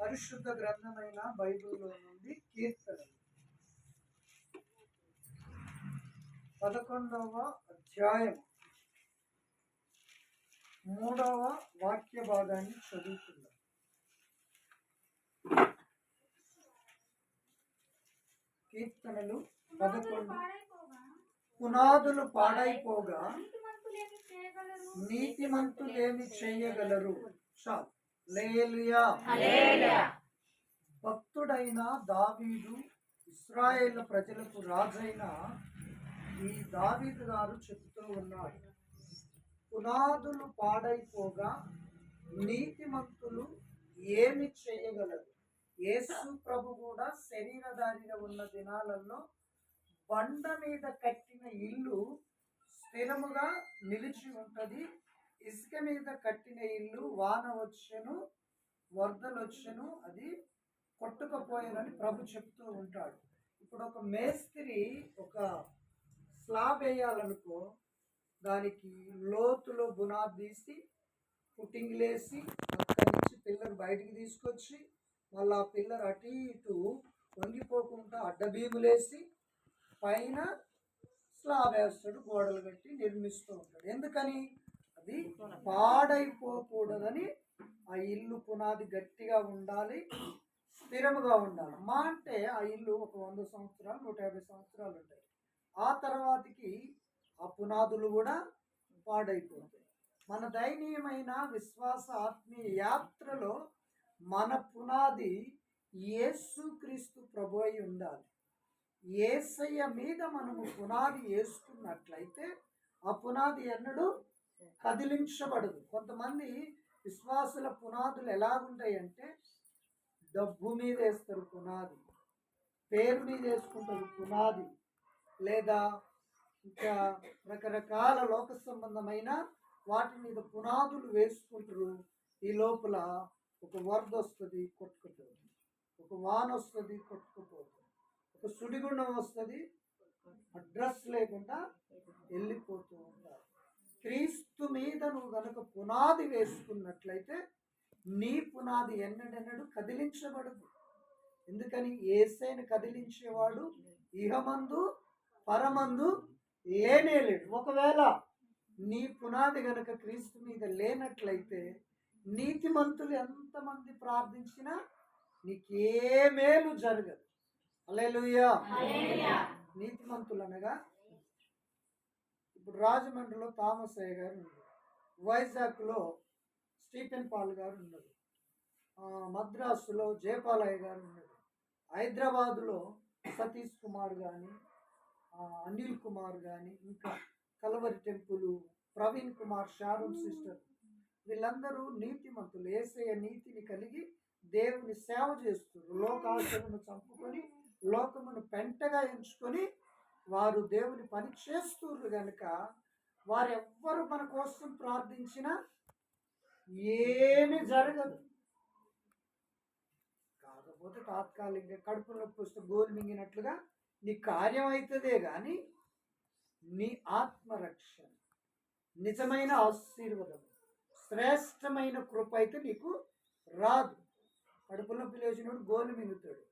పరిశుద్ధ గ్రంథమైన బైబిల్లో నుండి కీర్తనలు పదకొండవ అధ్యాయం. మూడవ వాక్య భాగాన్ని చదువుతున్నాం కీర్తనలు పదకొండు. పునాదులు పాడైపోగా నీతిమంతులేమి చేయగలరు. భక్తుడైన దావీదు ఇస్రాయేల్ ప్రజలకు రాజైన ఈ దావీదు గారు చెబుతూ ఉన్నాడు. పునాదులు పాడైపోగా నీతిమంతులు ఏమి చేయగలరు? యేసు ప్రభు కూడా శరీరధారిగా ఉన్న దినాలలో బండ మీద స్థిరముగా నిలిచి ఉంటుంది. ఇసుక మీద కట్టిన ఇల్లు వాన వచ్చును వరదలు వచ్చును అది కొట్టుకపోయానని ప్రభు చెప్తూ ఉంటాడు. ఇప్పుడు ఒక మేస్త్రి ఒక స్లాబ్ వేయాలనుకో దానికి లోతులో బునాది తీసి పుట్టింగ్లు వేసి అక్కడి నుంచి పిల్లర్ బయటికి తీసుకొచ్చి మళ్ళీ ఆ పిల్లర్ అటు ఇటు వంగిపోకుండా అడ్డబీములేసి పైన స్లాబ్ వేస్తాడు గోడలు కట్టి నిర్మిస్తూ ఉంటాడు. ఎందుకని? అది పాడైపోకూడదని ఆ ఇల్లు పునాది గట్టిగా ఉండాలి స్థిరముగా ఉండాలి. మా అంటే ఆ ఇల్లు ఒక వంద సంవత్సరాలు నూట యాభై సంవత్సరాలు ఉంటాయి. ఆ తర్వాతకి ఆ పునాదులు కూడా పాడైపోతాయి. మన దయనీయమైన విశ్వాస ఆత్మీయ యాత్రలో మన పునాది యేసుక్రీస్తు ప్రభు అయి ఉండాలి. ఏసయ్య మీద మనము పునాది వేసుకున్నట్లయితే ఆ పునాది ఎన్నడూ కదిలించబడదు. కొంతమంది విశ్వాసుల పునాదులు ఎలాగుంటాయంటే డబ్బు మీద వేస్తారు పునాది పేరు మీద వేసుకుంటారు పునాది లేదా ఇంకా రకరకాల లోక సంబంధమైన వాటి మీద పునాదులు వేసుకుంటారు. ఈ లోపల ఒక వరద వస్తుంది కొట్టుకుపోతుంది. ఒక వాన వస్తుంది కొట్టుకుపోతుంది. సుడిగుండం వస్తుంది. అడ్రస్ లేకుండా వెళ్ళిపోతూ ఉంటారు. క్రీస్తు మీద నువ్వు కనుక పునాది వేసుకున్నట్లయితే నీ పునాది ఎన్నడెన్నడు కదిలించబడదు. ఎందుకని? ఏసైను కదిలించేవాడు ఇహమందు పరమందు లేనేలేడు. ఒకవేళ నీ పునాది గనుక క్రీస్తు మీద లేనట్లయితే నీతిమంతులు ఎంతమంది ప్రార్థించినా నీకే మేలు జరగదు. అలెలుయా. నీతిమంతులు అనగా ఇప్పుడు రాజమండ్రిలో థామస్ అయ్య గారు ఉన్నారు. వైజాగ్లో స్టీఫెన్ పాల్ గారు ఉన్నారు. మద్రాసులో జయపాలయ్య గారు ఉన్నారు. హైదరాబాదులో సతీష్ కుమార్ కానీ అనిల్ కుమార్ కానీ ఇంకా Calvary temple Praveen Kumar Sharon sister. వీళ్ళందరూ నీతిమంతులు. ఏసయ్య నీతిని కలిగి దేవుని సేవ చేస్తారు లోకాశలను చంపుకొని లోకమును పెంటగా ఎంచుకొని వారు దేవుని పని చేస్తున్నారు కనుక వారెవ్వరు మన కోసం ప్రార్థించినా ఏమి జరగదు. కాకపోతే తాత్కాలికంగా కడుపు నొప్పి వస్తే గోలు మింగినట్లుగా నీ కార్యం అవుతుందే కానీ నీ ఆత్మరక్షణ నిజమైన ఆశీర్వాదం శ్రేష్టమైన కృప అయితే నీకు రాదు. కడుపు నొప్పి లేచినప్పుడు గోలు మింగుతాడు.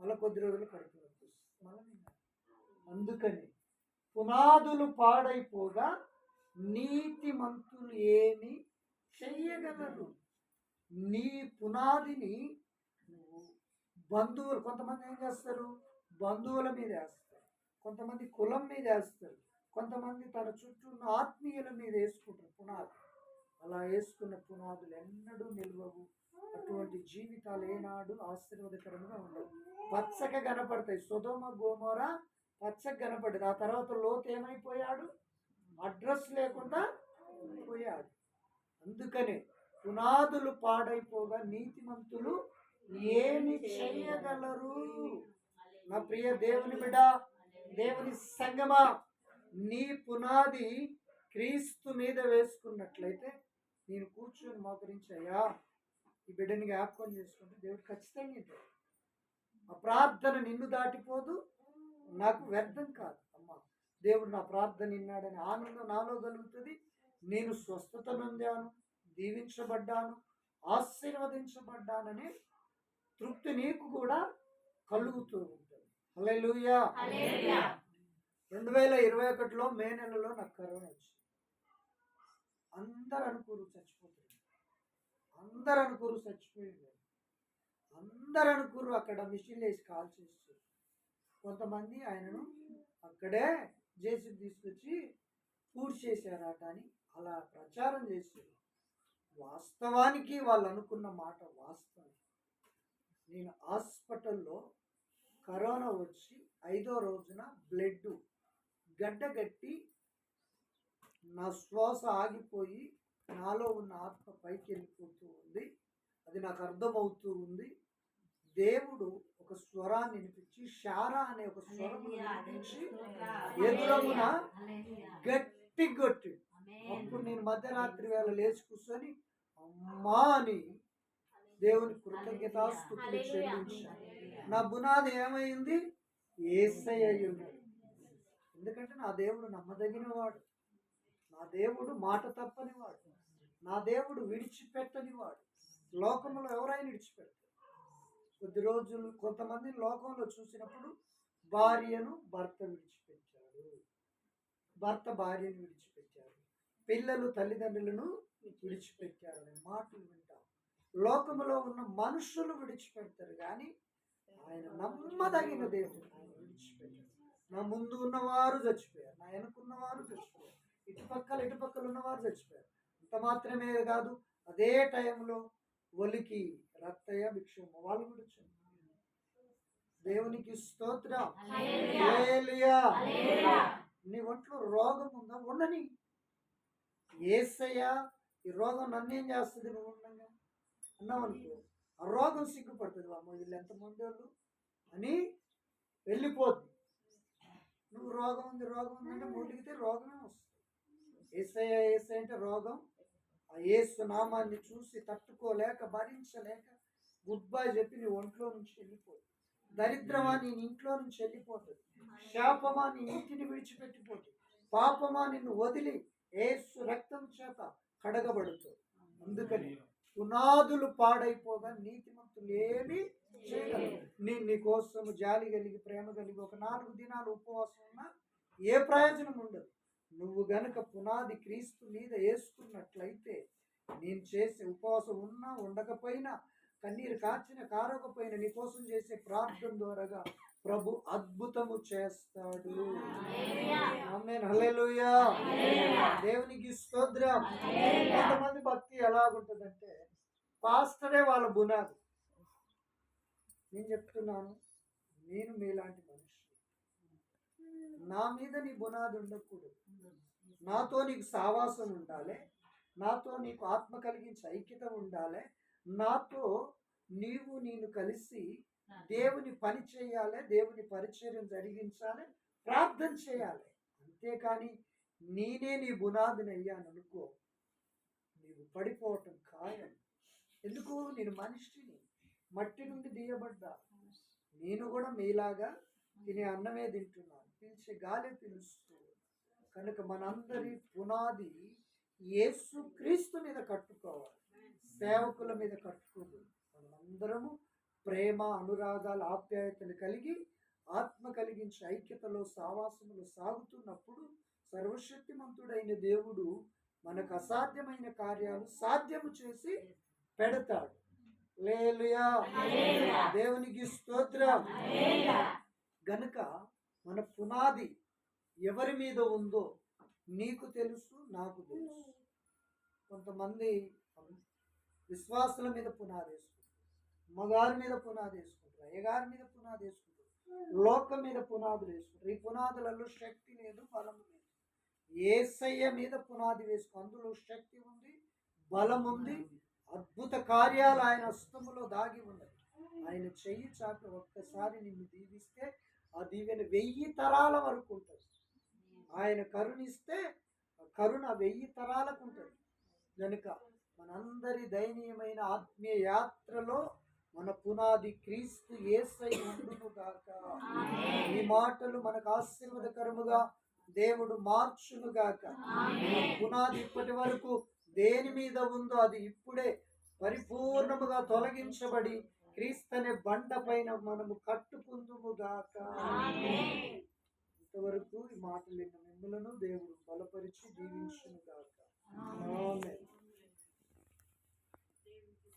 మళ్ళీ కొద్ది రోజులు కడుపు మళ్ళీ అందుకని పునాదులు పాడైపోగా నీతి మంతులు ఏమి చెయ్యగలరు. నీ పునాదిని నువ్వు బంధువులు కొంతమంది ఏం చేస్తారు? బంధువుల మీద వేస్తారు. కొంతమంది కులం మీద వేస్తారు. కొంతమంది తన చుట్టూ ఉన్న ఆత్మీయుల మీద వేసుకుంటారు పునాది. అలా వేసుకున్న పునాదులు ఎన్నడూ నిల్వవు. అటువంటి జీవితాలు ఏనాడు ఆశీర్వాదకరంగా ఉండవు. పచ్చగా కనపడతాయి. సుధమ గోమోర పచ్చగా కనపడేది. ఆ తర్వాత లోతు ఏమైపోయాడు? అడ్రస్ లేకుండా పోయాడు. అందుకనే పునాదులు పాడైపోగా నీతిమంతులు ఏమి చేయగలరు? నా ప్రియ దేవుని బిడ్డ దేవుని సంగమా నీ పునాది క్రీస్తు మీద వేసుకున్నట్లయితే నేను కూర్చొని మోకరించాయా? ఈ బిడ్డని జ్ఞాపకం చేసుకుంటే దేవుడు ఖచ్చితంగా వింటాడు. ఆ ప్రార్థన నిన్ను దాటిపోదు నాకు వ్యర్థం కాదు అమ్మా. దేవుడు నా ప్రార్థన విన్నాడని ఆనందం నాలో కలుగుతుంది. నేను స్వస్థత నొందాను దీవించబడ్డాను ఆశీర్వదించబడ్డాననే తృప్తి నీకు కూడా కలుగుతూ ఉంటుంది. హల్లెలూయా. హల్లెలూయా. రెండు వేల ఇరవై ఒకటిలో మే నెలలో నాకు కరోనా వచ్చింది. అందరు అనుకోరు చచ్చిపోతుంది అందరు అనుకోరు చచ్చిపోయింది అందరు అనుకోరు అక్కడ మిషన్లు వేసి కాల్ చేస్తారు కొంతమంది ఆయనను అక్కడే జేసీ తీసుకొచ్చి పూర్తి చేశారట అని అలా ప్రచారం చేశారు. వాస్తవానికి వాళ్ళు అనుకున్న మాట వాస్తవం. నేను హాస్పిటల్లో కరోనా వచ్చి ఐదో రోజున బ్లడ్ గడ్డ కట్టి నా శ్వాస ఆగిపోయి నాలో ఉన్న ఆత్మ పైకి వెళ్ళిపోతూ ఉంది. అది నాకు అర్థమవుతూ ఉంది. దేవుడు ఒక స్వరాన్ని వినిపించి షారా అనే ఒక స్వరం వినిపించి ఎదురమున గట్టి గట్టి. అప్పుడు నేను మధ్యరాత్రి వేళ లేచి కూర్చొని అమ్మా అని దేవుని కృతజ్ఞతాస్థుతులు చెల్లించాను. నా బునాది ఏమైంది? ఏసై అయి ఉన్నాడు ఎందుకంటే నా దేవుడు నమ్మదగిన వాడు నా దేవుడు మాట తప్పని వాడు నా దేవుడు విడిచిపెట్టని వాడు లోకంలో ఎవరైనా విడిచిపెడతారు. కొద్ది రోజులు కొంతమంది లోకంలో చూసినప్పుడు భార్యను భర్త విడిచిపెట్టాడు భర్త భార్యను విడిచిపెట్టారు. పిల్లలు తల్లిదండ్రులను విడిచిపెట్టారు అనే మాటలు వింటాం. లోకములో ఉన్న మనుషులు విడిచిపెడతారు కానీ ఆయన నమ్మదగిన దేవుడు ఆయన విడిచిపెట్టారు నా ముందు ఉన్నవారు చచ్చిపోయారు. నా వెనుకున్నవారు చచ్చిపోయారు. ఇటుపక్కల ఇటుపక్కల ఉన్నవారు చచ్చిపోయారు. అంత మాత్రమే కాదు అదే టైంలో ఒలికి రత్తయ్య భిక్షమ్మ వాళ్ళు కూడా చనిపోయారు. దేవునికి స్తోత్రం. నీ ఒంట్లో రోగం ఉందా? ఉండని. ఏసయ్యా ఈ రోగం నన్నేం చేస్తుంది నువ్వు ఉండగా? అన్నావు అనుకో ఆ రోగం సిగ్గుపడుతుంది. అమ్మ వీళ్ళు ఎంతమంది వాళ్ళు అని వెళ్ళిపోద్ది. నువ్వు రోగం ఉంది రోగం ఉంది అంటే రోగమే వస్తుంది. ఏసయ్య ఏసై అంటే రోగం. ఆ ఏసు నామాన్ని చూసి తట్టుకోలేక భరించలేక గుడ్ బై చెప్పి నీ ఒంట్లో నుంచి వెళ్ళిపోతుంది దరిద్రమా నీ ఇంట్లో నుంచి వెళ్ళిపోతుంది శాపమా నీ ఇంటిని విడిచిపెట్టిపోతుంది పాపమా నిన్ను వదిలి ఏసు రక్తం చేత కడగబడుతుంది. అందుకని పునాదులు పాడైపోగా నీతిమంతులు ఏమి చేయగలరు. నీ నీ కోసం జాలి కలిగి ప్రేమ కలిగి ఒక నాలుగు దినాలు ఉపవాసం ఉన్నా ఏ ప్రయోజనం ఉండదు. నువ్వు గనుక పునాది క్రీస్తు మీద వేసుకున్నట్లయితే నేను చేసే ఉపవాసం ఉన్నా ఉండకపోయినా కన్నీరు కాచిన కారకపోయినా నీ కోసం చేసే ప్రార్థన ద్వారాగా ప్రభు అద్భుతము చేస్తాడు. ఆమేన్. దేవునికి స్తోత్రం. కొంతమంది భక్తి ఎలాగుంటుందంటే పాస్టరే వాళ్ళ బునాది. నేను చెప్తున్నాను నేను మీలాంటి మనిషి నా మీద నీ బునాది ఉండకూడదు. నాతో నీకు సావాసం ఉండాలి. నాతో నీకు ఆత్మ కలిగించే ఐక్యత ఉండాలి. నాతో నీవు నేను కలిసి దేవుని పని చేయాలి దేవుని పరిచర్యం జరిగించాలి ప్రార్థన చేయాలి. అంతేకాని నేనే నీ బునాదిని అయ్యాను అనుకో. నీవు పడిపోవటం ఖాయం. ఎందుకు? నేను మనిషిని. మట్టి నుండి తీయబడ్డా నేను కూడా మీలాగా తినే అన్నమే తింటున్నాను. పీల్చే గాలి పీలుస్తూ కనుక మనందరి పునాది యేసు క్రీస్తు మీద కట్టుకోవాలి. సేవకుల మీద కట్టుకోదు. మనమందరము ప్రేమ అనురాగాలు ఆప్యాయతలు కలిగి ఆత్మ కలిగించే ఐక్యతలో సావాసములు సాగుతున్నప్పుడు సర్వశక్తిమంతుడైన దేవుడు మనకు అసాధ్యమైన కార్యాలు సాధ్యము చేసి పెడతాడు. లేలుయా. దేవునికి స్తోత్రం. గనుక మన పునాది ఎవరి మీద ఉందో నీకు తెలుసు నాకు తెలుసు. కొంతమంది విశ్వాసుల మీద పునాది వేసుకుంటారు మగారి మీద పునాది వేసుకుంటారు అయ్యగారి మీద పునాది వేసుకుంటారు లోకం మీద పునాదులు వేసుకుంటారు. ఈ పునాదులలో శక్తి లేదు బలం లేదు. ఏసయ్య మీద పునాది వేసుకో అందులో శక్తి ఉంది బలం ఉంది అద్భుత కార్యాలు ఆయన హస్తములో దాగి ఉన్నాయి. ఆయన చెయ్యి చాటు ఒక్కసారి నిన్ను దీవిస్తే ఆ దీవెన వెయ్యి తరాల వరకు ఉంటుంది. ఆయన కరుణిస్తే కరుణ వెయ్యి తరాలకు ఉంటుంది. కనుక మనందరి దయనీయమైన ఆత్మీయ యాత్రలో మన పునాది క్రీస్తు ఏసై ఉండును గాక. ఈ మాటలు మనకు ఆశీర్వదకరముగా దేవుడు మార్చును గాక. పునాది ఇప్పటి వరకు దేని మీద ఉందో అది ఇప్పుడే పరిపూర్ణముగా తొలగించబడి క్రీస్తనే బండ పైన మనము కట్టుకుందుము గాక. ఆమేన్. ఇంతవరకు ఈ మాటలు మిమ్మలను దేవుడు బలపరిచి దీవించును గాక.